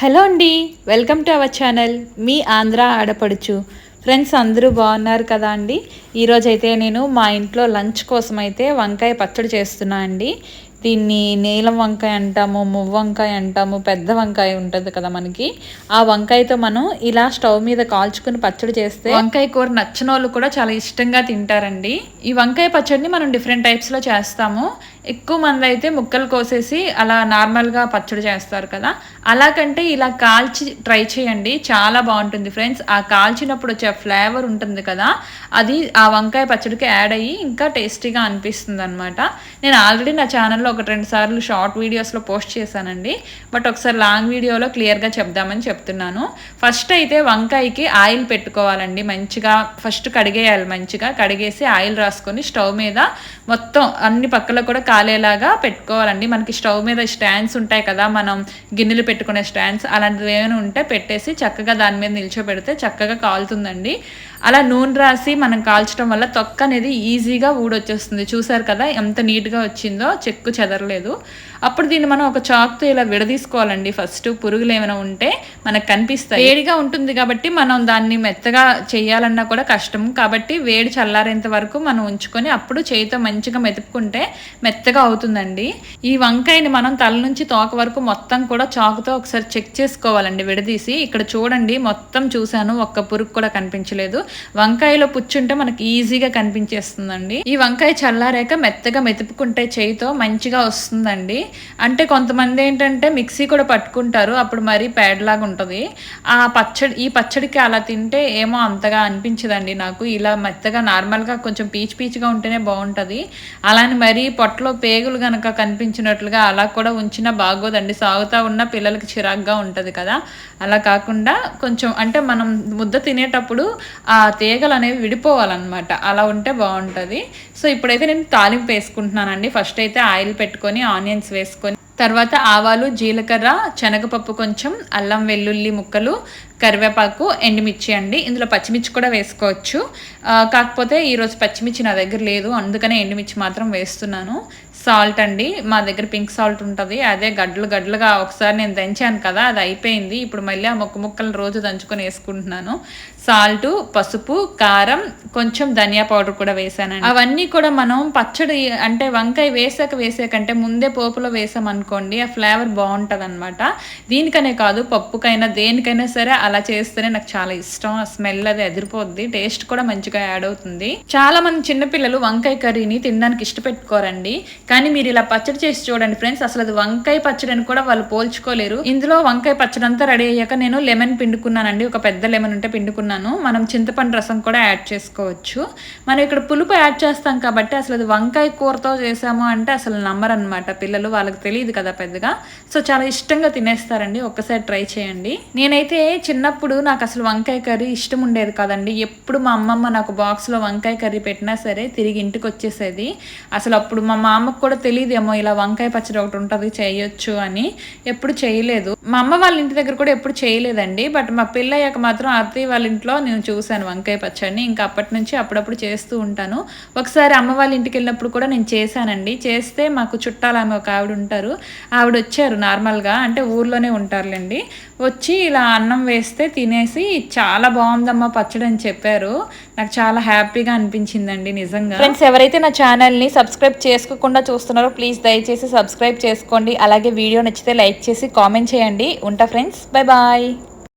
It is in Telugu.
హలో అండి వెల్కమ్ టు అవర్ ఛానల్. మీ ఆంధ్ర ఆడపడుచు. ఫ్రెండ్స్ అందరూ బాగున్నారు కదా అండి? ఈరోజైతే నేను మా ఇంట్లో లంచ్ కోసం అయితే వంకాయ పచ్చడి చేస్తున్నా అండి. దీన్ని నీలం వంకాయ అంటాము మువ్వ వంకాయ అంటాము పెద్ద వంకాయ ఉంటుంది కదా మనకి. ఆ వంకాయతో మనం ఇలా స్టవ్ మీద కాల్చుకుని పచ్చడి చేస్తే వంకాయ కూర నచ్చిన వాళ్ళు కూడా చాలా ఇష్టంగా తింటారండి. ఈ వంకాయ పచ్చడిని మనం డిఫరెంట్ టైప్స్లో చేస్తాము. ఎక్కువ మంది అయితే ముక్కలు కోసేసి అలా నార్మల్గా పచ్చడి చేస్తారు కదా. అలా కంటే ఇలా కాల్చి ట్రై చేయండి. చాలా బాగుంటుంది ఫ్రెండ్స్. ఆ కాల్చినప్పుడు వచ్చే ఫ్లేవర్ ఉంటుంది కదా. అది ఆ వంకాయ పచ్చడికి యాడ్ అయ్యి ఇంకా టేస్టీగా అనిపిస్తుంది అనమాట నేను ఆల్రెడీ నా ఛానల్లో ఒక రెండు సార్లు షార్ట్ వీడియోస్లో పోస్ట్ చేశానండి. బట్ ఒకసారి లాంగ్ వీడియోలో క్లియర్గా చెప్దామని చెప్తున్నాను. ఫస్ట్ అయితే వంకాయకి ఆయిల్ పెట్టుకోవాలండి. మంచిగా ఫస్ట్ కడిగేయాలి మంచిగా. కడిగేసి ఆయిల్ రాసుకొని స్టవ్ మీద మొత్తం అన్ని పక్కల కూడా కాలేలాగా పెట్టుకోవాలండి. మనకి స్టవ్ మీద స్టాండ్స్ ఉంటాయి కదా మనం గిన్నెలు పెట్టుకునే స్టాండ్స్ అలాంటివి ఏమైనా ఉంటే పెట్టేసి చక్కగా దాని మీద నిల్చోబెడితే చక్కగా కాలుతుందండి. అలా నూనె రాసి మనం కాల్చడం వల్ల తొక్క అనేది ఈజీగా ఊడొచ్చేస్తుంది. చూసారు కదా ఎంత నీట్గా వచ్చిందో? చెక్కు చెదరలేదు. అప్పుడు దీన్ని మనం ఒక చాక్తో ఇలా విడదీసుకోవాలండి. ఫస్ట్ పురుగులు ఏమైనా ఉంటే మనకు కనిపిస్తాయి. వేడిగా ఉంటుంది కాబట్టి మనం దాన్ని మెత్తగా చేయాలన్నా కూడా కష్టం. కాబట్టి వేడి చల్లారేంత వరకు మనం ఉంచుకొని అప్పుడు చేయితో మంచిగా మెతుక్కుంటే మెత్తగా అవుతుందండి. ఈ వంకాయని మనం తల నుంచి తోక వరకు మొత్తం కూడా చాకుతో ఒకసారి చెక్ చేసుకోవాలండి విడదీసి. ఇక్కడ చూడండి మొత్తం చూశాను ఒక్క పురుగు కూడా కనిపించలేదు. వంకాయలో పుచ్చుంటే మనకి ఈజీగా కనిపించేస్తుందండి. ఈ వంకాయ చల్లారాక మెత్తగా మెతుపుకుంటే చేయితో మంచి మంచిగా వస్తుందండి. అంటే కొంతమంది ఏంటంటే మిక్సీ కూడా పట్టుకుంటారు. అప్పుడు మరీ పేడలాగా ఉంటుంది. ఆ పచ్చడి ఈ పచ్చడికి అలా తింటే ఏమో అంతగా అనిపించదండి నాకు. ఇలా మెత్తగా నార్మల్గా కొంచెం పీచు పీచుగా ఉంటేనే బాగుంటుంది. అలాని మరీ పొట్టలో పేగులు కనుక కనిపించినట్లుగా అలా కూడా ఉంచినా బాగోదండి. సాగుతూ ఉన్న పిల్లలకి చిరాగ్గా ఉంటుంది కదా. అలా కాకుండా కొంచెం అంటే మనం ముద్ద తినేటప్పుడు ఆ తీగలు అనేవి విడిపోవాలన్నమాట. అలా ఉంటే బాగుంటుంది. సో ఇప్పుడైతే నేను తాలింపు వేసుకుంటున్నానండి. ఫస్ట్ అయితే ఆయిల్ పెట్టుకొని ఆనియన్స్ వేసుకొని తర్వాత ఆవాలు జీలకర్ర శనగపప్పు కొంచెం అల్లం వెల్లుల్లి ముక్కలు కరివేపాకు ఎండుమిర్చి అండి. ఇందులో పచ్చిమిర్చి కూడా వేసుకోవచ్చు. కాకపోతే ఈరోజు పచ్చిమిర్చి నా దగ్గర లేదు. అందుకనే ఎండుమిర్చి మాత్రం వేస్తున్నాను. సాల్ట్ అండి. మా దగ్గర పింక్ సాల్ట్ ఉంటుంది. అదే గడ్డలు గడ్డలుగా ఒకసారి నేను దంచాను కదా అది అయిపోయింది. ఇప్పుడు మళ్ళీ ఆ మొక్క ముక్కలు రోజు దంచుకొని వేసుకుంటున్నాను. సాల్ట్ పసుపు కారం కొంచెం ధనియా పౌడర్ కూడా వేసానండి అవన్నీ కూడా మనం పచ్చడి అంటే వంకాయ వేసాక వేసాకంటే ముందే పోపులో అనుకోండి ఆ ఫ్లేవర్ బాగుంటుంది అనమాట దీనికనే కాదు పప్పుకైనా దేనికైనా సరే అలా చేస్తేనే నాకు చాలా ఇష్టం. ఆ స్మెల్ అది ఎదిరిపోద్ది. టేస్ట్ కూడా మంచిగా యాడ్ అవుతుంది. చాలా మంది చిన్నపిల్లలు వంకాయ కర్రీని తినడానికి ఇష్టపెట్టుకోరండి. కానీ మీరు ఇలా పచ్చడి చేసి చూడండి ఫ్రెండ్స్ అసలు అది వంకాయ పచ్చడి అని కూడా వాళ్ళు పోల్చుకోలేరు. ఇందులో వంకాయ పచ్చడి అంతా రెడీ అయ్యాక నేను లెమన్ పిండుకున్నానండి. ఒక పెద్ద లెమన్ ఉంటే పిండుకున్నాను. మనం చింతపండు రసం కూడా యాడ్ చేసుకోవచ్చు. మనం ఇక్కడ పులుపు యాడ్ చేస్తాం కాబట్టి అసలు అది వంకాయ కూరతో చేసాము అంటే అసలు నమ్మరనమాట పిల్లలు. వాళ్ళకి తెలియదు కదా పెద్దగా. సో చాలా ఇష్టంగా తినేస్తారండి. ఒక్కసారి ట్రై చేయండి. నేనైతే చిన్నప్పుడు నాకు అసలు వంకాయ కర్రీ ఇష్టం ఉండేది కదండి. ఎప్పుడు మా అమ్మమ్మ నాకు బాక్స్లో వంకాయ కర్రీ పెట్టినా సరే తిరిగి ఇంటికి వచ్చేసేది. అసలు అప్పుడు మా మామకు కూడా తెలియదేమో ఇలా వంకాయ పచ్చడి ఒకటి ఉంటుంది చేయొచ్చు అని. ఎప్పుడు చేయలేదు. మా అమ్మ వాళ్ళ ఇంటి దగ్గర కూడా ఎప్పుడు చేయలేదండి. బట్ మా పెళ్ళయ్యాక మాత్రం అత్తయ్య వాళ్ళ ఇంట్లో నేను చూశాను వంకాయ పచ్చడిని. ఇంకా అప్పటి నుంచి అప్పుడప్పుడు చేస్తూ ఉంటాను. ఒకసారి అమ్మ వాళ్ళ ఇంటికి వెళ్ళినప్పుడు కూడా నేను చేశానండి. చేస్తే మాకు చుట్టాలు ఆమె ఒక ఆవిడ ఉంటారు. ఆవిడ వచ్చారు నార్మల్గా అంటే ఊర్లోనే ఉంటారులేండి. వచ్చి ఇలా అన్నం వేస్తే తినేసి చాలా బాగుందమ్మా పచ్చడి అని చెప్పారు. నాకు చాలా హ్యాపీగా అనిపించిందండి నిజంగా. ఫ్రెండ్స్ ఎవరైతే నా ఛానల్ని సబ్స్క్రైబ్ చేసుకోకుండా చూస్తున్నారో ప్లీజ్ దయచేసి సబ్స్క్రైబ్ చేసుకోండి. అలాగే వీడియో నచ్చితే లైక్ చేసి కామెంట్ చేయండి. ఉంటా ఫ్రెండ్స్ బాయ్ బాయ్.